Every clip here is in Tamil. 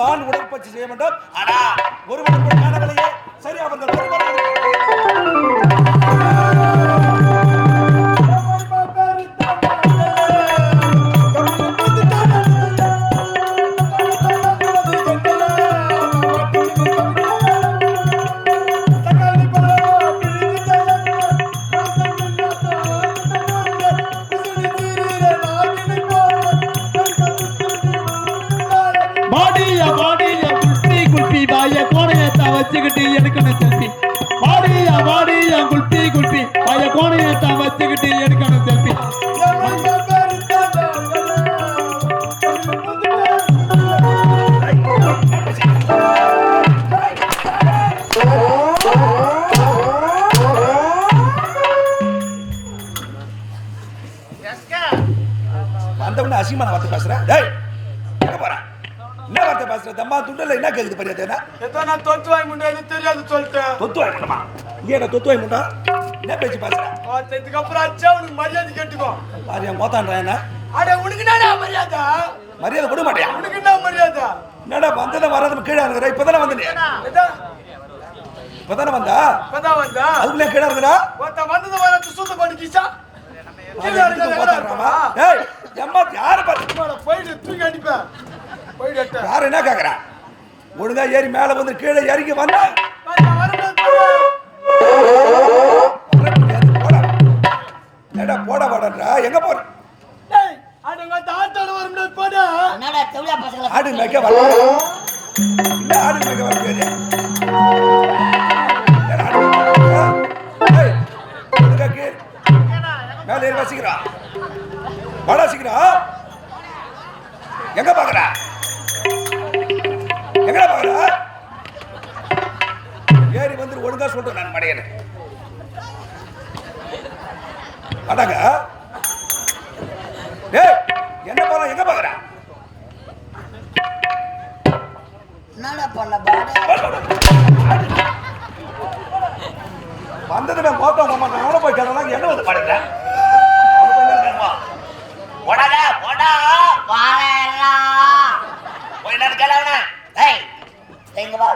தான் உடற்பயிற்சி செய்ய வேண்டும். ஆனா ஒருவனுக்கு காணவில்லையே. சரி அவர்கள் ஒருவர் பாடியா பாடியா குல்பி குல்பி பாய கோணையத்தை வச்சுக்கிட்டு எடுக்கணும் செல்பி பாடியா பாடியா குல்பி குல்பி பாய கோணையத்தை வச்சுக்கிட்டு எடுக்கணும் செல்பி வந்தவன அசிங்கமான வார்த்தை பேசுற? டேய் எங்க போற என்ன வார்த்தை பேசுற தம்மா துண்டல என்ன கேக்குது பரியாத என்ன ஏதோ நான் தொத்து தெரியாது சொல்லிட்டேன் தொத்து வாய் முண்டமா? நீ என்ன தொத்து வாய் முண்டா? என்ன பேச்சு பேசுற பார்த்து இதுக்கப்புறம் அச்சா உனக்கு மரியாதை கேட்டுக்கோ. பாரியா மோத்தான்றா என்ன? அட உனக்கு என்னடா மரியாதை? மரியாதை கொடுக்க மாட்டியா? உனக்கு என்ன மரியாதை? என்னடா வந்ததை வராத கீழே இருக்கிற இப்பதானே வந்து இப்பதானே வந்தா? இப்பதான் வந்தா? அதுக்குள்ளே கீழே இருக்கிறா ஒருத்த வந்தது வர சுத்த பண்ணிக்கிச்சா ஏய் எம்மா யாரை பார்த்து? போயிட்டு தூக்கி அடிப்பேன். யார் என்ன கேக்குறா? ஒழுங்கா ஏறி மேல வந்து கீழே இறங்கி வந்தா. போடா ஏடா போடா போடா எங்க போற? ஆடு மேய்க்க வர இல்ல ஆடு மேய்க்க வர முடியாது. மேல ஏறி வசிக்கிறா வாடா சீக்கிரம். எங்க பாக்குற? எங்கடா பாக்குற ஏறி வந்து ஒழுங்கா சொல்றேன் நான் மடையனு. அடாங்க. டேய் என்ன போறோம் எங்க பாக்குற? என்னடா பண்ண பாடு. வந்ததுல மோத்தம் மாமா நான் போய் கேட்டா என்ன வந்து பாடுற போடா போடா வாரேலாம் போய் நான் கேளவனா ஏய் எங்க வா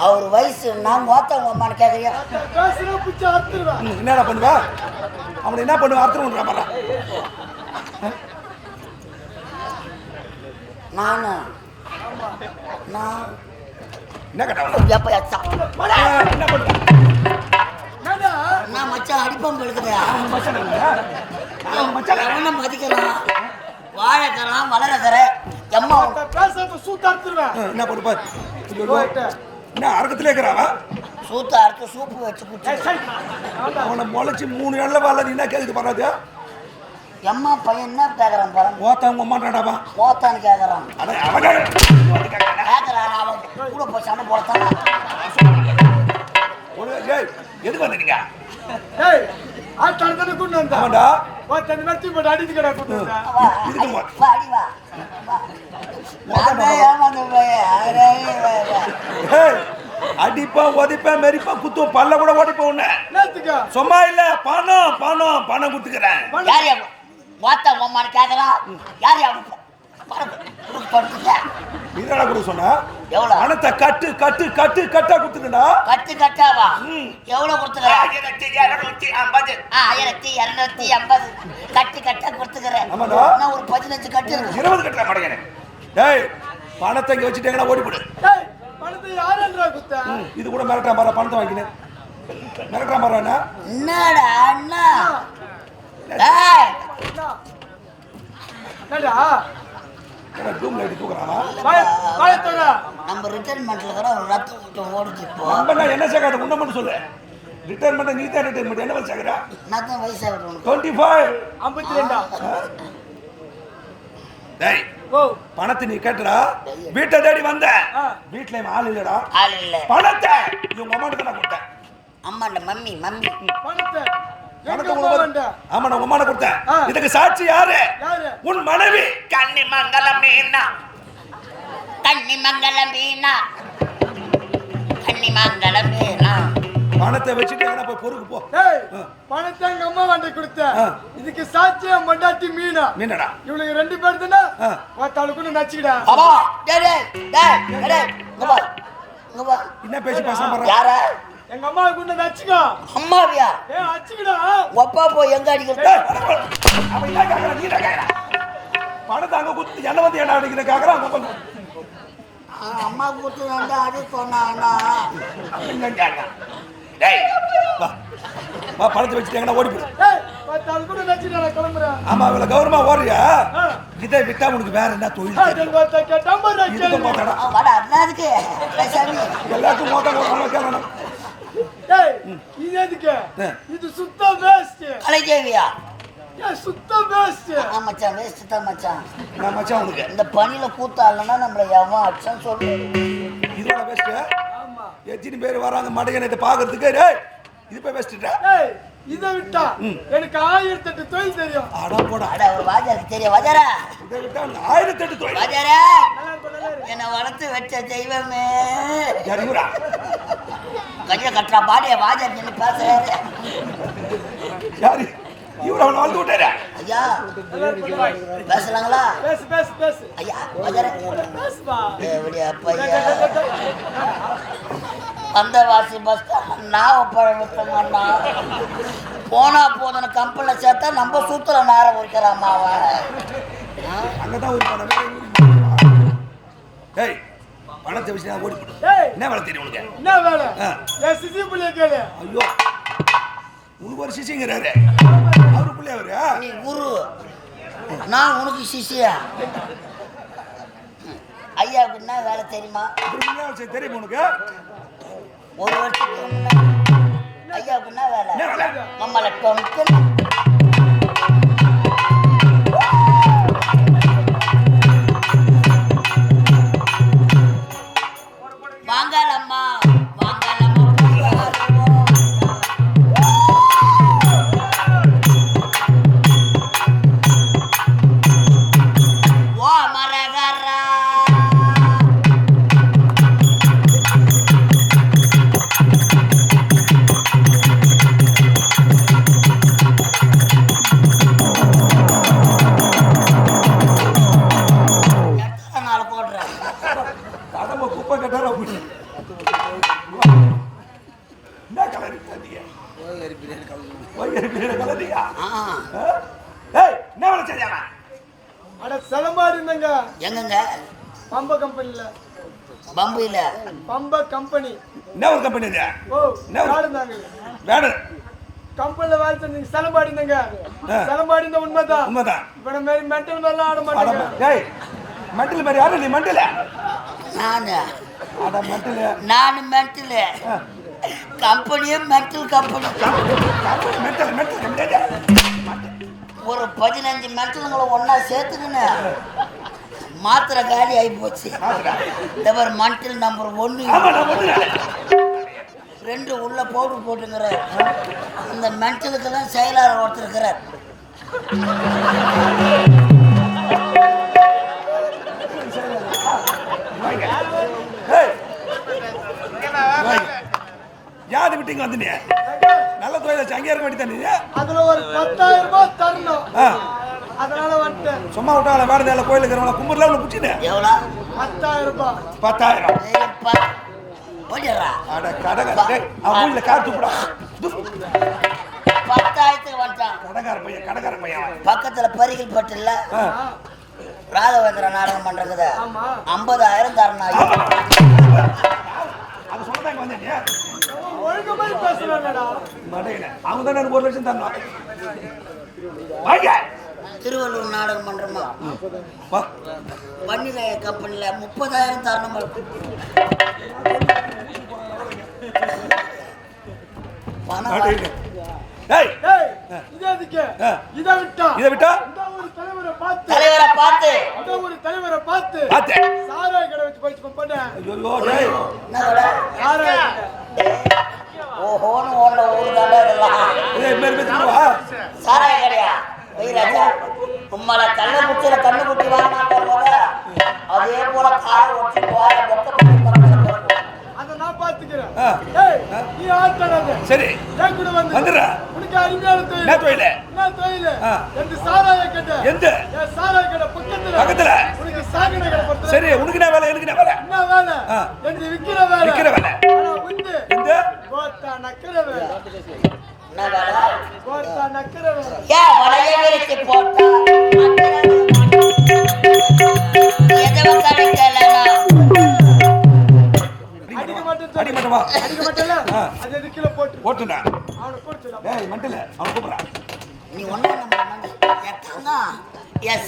அவர் வயசு நான் கேக்குறியா பேசுனா பிச்சை அறுத்துருவேன். என்னடா பண்ணுவா அவனை என்ன பண்ணுவா அர்த்தம் பண்ற நானு நான் என்ன கேட்டவன எப்ப எச்சா என்ன பண்ணுவா? நான் மச்சான் அடிப்பம்பு எவனை மதிக்கிறான் வாழைக்கறான் வளரக்கற எம்மா ஒருத்த பேசுறத சூத்து அறுத்துருவேன். என்ன பண்ணு பாரு ஐயோ, போயிட்டு. என்ன அறக்கத்திலே இருக்கிறாவா சூத்த அறுத்து சூப்பு வச்சு குடிச்சு. அவனை முளைச்சு மூணு நாள்ல வரல நீ என்ன கேக்குது பண்ணாது எம்மா பையன் என்ன கேக்குறான் பாருங்க ஓத்தவங்க அம்மாட்டாடாவா போத்தான்னு கேக்குறான். அட அவங்க கேக்குறான். அவன் கூட போய் சண்டை போடத்தான். எதுக்கு வந்தீங்க? ஆட்டு அறுத்தனை கொண்டு வந்தா. ஆமாண்டா ஒருத்த இந்த மாதிரி தூக்கி போட்டு அடிச்சுக்கடா கொண்டு வந்தா. வா, இதுக்கு அடி, வா. வா, அடி வா. வா. நான் தான் ஏமாந்து போயேன். அரே, வா, வா. ஏய் அடிப்பான் உதைப்பான் மெரிப்பான் குத்துவோம் பல்ல கூட ஓடிப்போம் உன்னை? சும்மா இல்ல பணம் பணம் பணம் கொடுத்துக்கிறேன் யார் உம்மான்னு கேக்குறான் யார் யா அவனுக்கு? நீதாடா கொடுக்க சொன்ன எவ்வளவு? பணத்தை கட்டு கட்டு கட்டு கட்டா கொடுத்துக்கடா கட்டு கட்டாவா? ம். எவ்வளவு கொடுத்துக்கிற? ஆயிரத்தி இருநூத்தி ஐம்பது. ஆயிரத்தி இருநூத்தி ஐம்பது. கட்டு கட்டா கொடுத்துக்கிறேன். இன்னும் ஒரு பதினஞ்சு கட்டு இருக்கு? இருபது கட்டுற மடையனே டேய் பணத்தை இங்க வச்சுட்டீங்கன்னா ஓடி போடு. பணத்தை யாருன்றா குத்தா? இது கூட மிரட்டா பணத்தை வாங்கினேன். மிரட்டா மாறானா என்னடா அண்ணா? ஏய், என்னடா? டூம் லைட் தூக்குறானா. நம்ம ரிட்டைர்மெண்ட்ல கூட ரத்தம் ஊட்டம் ஓடுது இப்போ. நம்ம நான் என்ன சேர்க்காத? சொல்லு. ரிட்டைர்மெண்ட் நீ தான் ரிட்டைர்மெண்ட் என்ன சேர்க்குறா? நான் தான் உனக்கு. டுவெண்ட்டி ஃபைவ் ஐம்பத்தி ரெண்டா? டேய் ஓ. பணத்தை நீ கேட்டுடா. வீட்டை தேடி வந்த. வீட்டுல ஆள் இல்லடா. ஆள் இல்ல. பணத்தை இவங்க நான் கொடுத்தேன். அம்மாண்ட மம்மி மம்மி. பணத்தை. எங்க ஆமா நான் அம்மாட்ட கொடுத்தேன். இதுக்கு சாட்சி யாரு? யாரு? உன் மனைவி. கன்னி மங்கலம் மீனா. கன்னி மங்கலம் மீனா. கன்னி மீனா. பணத்தை வச்சுட்டு எங்கனா போய் பொறுக்கு போ. பணத்தை எங்க அம்மா வண்டி கொடுத்த. இதுக்கு சாட்சியம் மண்டாட்டி மீனா? மீனடா இவளுக்கு ரெண்டு பேர் தானே? ஆ. ஒருத்தாளுக்குன்னு நச்சுக்கிடா அப்பா டேய் டேய் டேய் டேய் இங்க வா இங்க வா. என்ன பேசி பேச போறான் யார? எங்க அம்மாவுக்கு நச்சுக்கோ அம்மாவியா? ஏ அச்சுக்கிடா அப்பா போய் எங்க அடிக்கிறது அவன் என்ன கேக்குறான் நீ என்ன கேக்குற. பணத்தை அங்க குத்து என்ன வந்து என்ன அடிக்கிற கேக்குறான் அங்க வந்து ஆ, அம்மா கூட்டு வேண்டாம் அது கேக்குறான் டேய் வா. பணத்தை வச்சுட்டு எங்கனா ஓடி போடு. ஆமா அவள கௌரவமா ஓடுறியா? ஆ. இதை விட்டா உனக்கு வேற என்ன தொழில் தெரியும்? ஆட்டல் இது சுத்த வேஸ்ட் கலைதேவியா? ஏன் சுத்த வேஸ்ட் மச்சான் வேஸ்ட் தான் மச்சான். நான் மச்சான் உனக்கு. இந்த பனியில கூத்தாடலன்னா நம்மள எவன் அடிச்சான்னு சொல்லு இதோட பெஸ்ட் ஆமா. எத்தனை பேர் வராங்க மடையனை இதை பாக்குறதுக்கு டேய் இது போய் பெஸ்ட்டா ஏய் இதை விட்டா? எனக்கு ஆயிரத்தி எட்டு தொழில் தெரியும். அடா போடா. அட ஒரு வாஜாருக்கு தெரியும். வாஜாரா இதை விட்டா ஆயிரத்தி எட்டு தொழில். வாஜாரா. என்னை வளர்த்து வச்ச தெய்வமே. ஜரிகுரா கையை கட்டுறா பாடிய வாஜார் நின்று பேசுறாரு. யாரு? இவர் அவனை வந்து விட்டாரு? ஐயா பேசலாங்களா? பேசு பேசு பேசு. ஐயா வாஜாரா. பேசுப்பா எப்படி அப்பையா அந்த வாசி பஸ் நான் பழமத்தங்கண்ணா போனா போதுன்னு கம்பெனியில் சேர்த்தா நம்ம சூத்துல நேர உரிக்கிறாம்மா அவன் அங்கதான் ஏய் பணத்தை வச்சு நான் ஓடி போடு ஏய்! என்ன வேலை தெரியும் உனக்கு? என்ன வேலை? ஆ. என் சிசி பிள்ளைய கேளு. ஐயோ. உனக்கு ஒரு சிசிங்கிறாரு. அவரு பிள்ளை அவரு? நீ குரு. நான் உனக்கு சிஷியா ஐயாவுக்கு என்ன வேலை தெரியுமா? தெரியும் உனக்கு? ஒரு வருஷத்துக்கு முன்னாடி. வேலை? என்ன வேலை? நம்மளை டொம்க்கு என்ன வேலை செஞ்சாங்க அட சிலம்பாடி இருந்தங்க எங்கங்க? பம்ப கம்பெனில. பம்பையில் பம்ப கம்பெனி. என்ன ஒரு கம்பெனி இது? ஓ என்ன ஒரு- நாடுந்தாங்க வேணும் கம்பெனில வேலை செஞ்சீங்க சிலம்பாடி இருந்தங்க ஆ. சிலம்பாடி இருந்த உண்மைதான். உண்மைதான். இப்ப நம்ம மாரி மென்டல் மேலாம் ஆட மாட்டாங்க. டேய் மெண்டல் மாதிரி யாரும் நீ? மெண்டல நான். அட மெண்டல் நான் mental கம்பெனியே mental company mental mental mental ஒரு பதினஞ்சு மென்டலுங்களை ஒன்றா சேர்த்துக்கின்னு மாத்திரை காலி ஆகி போச்சு. இந்த மாதிரி மண்டல் நம்பர் ஒன்று ரெண்டு உள்ள பவுடர் போட்டுங்கிறார் இந்த மென்டலுக்கெல்லாம் செயலாளர் ஒருத்தர் இருக்கிறார். விட்டீங்க வந்து நீ நல்ல தொழில் அங்கே இருக்க வேண்டியதானே நீ அதுல ஒரு பத்தாயிரம் ரூபாய் தரணும். அதனால வந்துட்டேன். சும்மா விட்டாங்கள வேற நேரம் கோயிலுக்கு இருக்கிறவங்கள கும்பரில் உள்ள பிடிச்சினே. எவ்வளோ? பத்தாயிரம் ரூபாய். பத்தாயிரம். அட கடக அவன் கார் பத்தாயிரத்துக்கு வந்துட்டான். கடகார பையன் கடகார பையன். பக்கத்துல பரிகள் பட்டில்ல. ஆ, ராகவேந்திர நாடகம் பண்றது ஆமா. ஐம்பதாயிரம் தரணும் அது சொல்லதாங்க வந்தேன் நீ ஒழுங்கு மாதிரி பேசுறாங்கடா மடையில. அவங்க தானே எனக்கு ஒரு லட்சம் தரணும். வாங்க. திருவள்ளூர் நாடகம் பண்றோமா வா. வன்னில கம்பெனில முப்பதாயிரம் தரணும் பணம் இதை விட்டா? இதை விட்டா? தலைவரை பார்த்து. ஒரு தலைவரை பார்த்து. சாராய கடை வச்சு படிச்சு பண்ண? சாராய நீ ஆட்டாடாத சரி. கூட வந்து வந்துடுறா. உனக்கு அருமையான என்ன தொழில்? தொழில் என்ன தொழில். எந்த சாராய கடை? எந்த? என் சாராய கடை பக்கத்துல. பக்கத்துல? உனக்கு சாகடை கடை பக்கத்துல. சரி உனக்கு என்ன வேலை? எனக்கு என்ன வேலை? என்ன வேலை. எந்த விக்கிற வேலை. விக்கிற வேலை. ஆனா வந்து எந்த? கோத்தா நக்கிற வேலை. என்ன வேலை கோத்தா நக்கிற வேலை. ஏன் வளைய விரிச்சு போட்டா? எது கீழே போட்டு ஓட்டுனா அவனை போட்டு டேய் மண்டல அவன் கூப்பிடுறான் நீ நம்ம மண்ணு என்.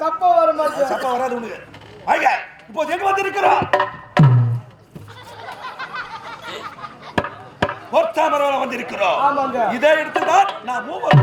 சப்பா வர மாட்டேன் சப்பா வராது உனக்கு. வாங்க இப்போ எங்க வந்து இருக்கிறோம் பொத்தாமரவள வந்து இருக்கிறோம் ஆமாங்க. இதை எடுத்து தான் நான் மூவர்